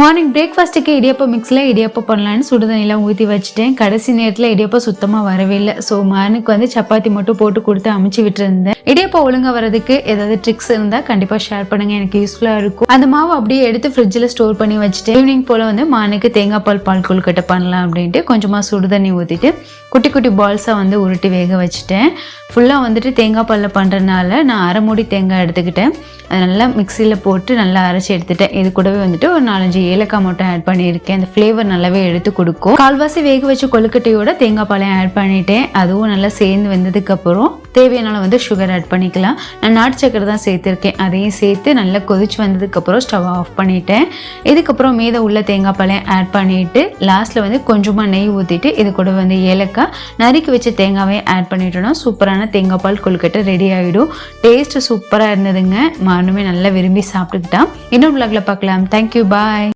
Morning பிரேக்ஃபாஸ்ட்டுக்கு இடியப்பம் மிக்ஸில் இடியப்பம் பண்ணலான்னு சுடுதண்ணிலாம் ஊற்றி வச்சுட்டேன். கடைசி நேரத்தில் இடியப்பம் சுத்தமாக வரவே இல்லை. ஸோ மார்னிங் வந்து சப்பாத்தி மட்டும் போட்டு கொடுத்து அமைச்சு விட்டுருந்தேன். இடியப்பம் ஒழுங்காக வரதுக்கு ஏதாவது ட்ரிக்ஸ் இருந்தால் கண்டிப்பாக ஷேர் பண்ணுங்கள் எனக்கு யூஸ்ஃபுல்லாக இருக்கும். அந்த மாவு அப்படியே எடுத்து ஃப்ரிட்ஜில் ஸ்டோர் பண்ணி வச்சுட்டு ஈவினிங் போல் வந்து மானுக்கு தேங்காய் பால் பால் கொழுக்கட்டை பண்ணலாம் அப்படின்ட்டு கொஞ்சமாக சுடுதண்ணி ஊற்றிட்டு குட்டி குட்டி பால்ஸாக வந்து உருட்டி வேக வச்சுட்டேன். ஃபுல்லாக வந்துட்டு தேங்காய் பாலில் பண்ணுறதுனால நான் அரை மூடி தேங்காய் எடுத்துக்கிட்டேன். அதை நல்லா மிக்சியில் போட்டு நல்லா அரைச்சி எடுத்துட்டேன். இது கூடவே வந்துட்டு ஒரு நாலஞ்சு ஏலக்காய் மட்டும் ஆட் பண்ணியிருக்கேன். அந்த ஃப்ளேவர் நல்லாவே எடுத்து கொடுக்கும். கால்வாசி வேக வச்ச கொழுக்கட்டையோட தேங்காய் பாலையும் ஆட் பண்ணிட்டேன். அதுவும் நல்லா சேர்ந்து வெந்ததுக்கப்புறம் தேவையான வந்து சுகர் ஆட் பண்ணிக்கலாம். நான் நாட்டு சக்கரை தான் சேர்த்துருக்கேன். அதையும் சேர்த்து நல்லா கொதிச்சு வந்ததுக்கப்புறம் ஸ்டவ் ஆஃப் பண்ணிட்டேன். இதுக்கப்புறம் மீத உள்ள தேங்காய் பாலையும் ஆட் பண்ணிவிட்டு லாஸ்ட்டில் வந்து கொஞ்சமாக நெய் ஊற்றிட்டு இது கூட வந்து ஏலக்காய். நறுக்கி வச்ச தேங்காவையும் ஆட் பண்ணிட்டோம்னா சூப்பரான தேங்காய் பால் கொழுக்கட்டை ரெடி ஆகிடும் டேஸ்ட்டு சூப்பராக இருந்ததுங்க. மானுமே நல்லா விரும்பி சாப்பிட்டுக்கிட்டான். இன்னொரு பிளாக்ல பார்க்கலாம். Thank you bye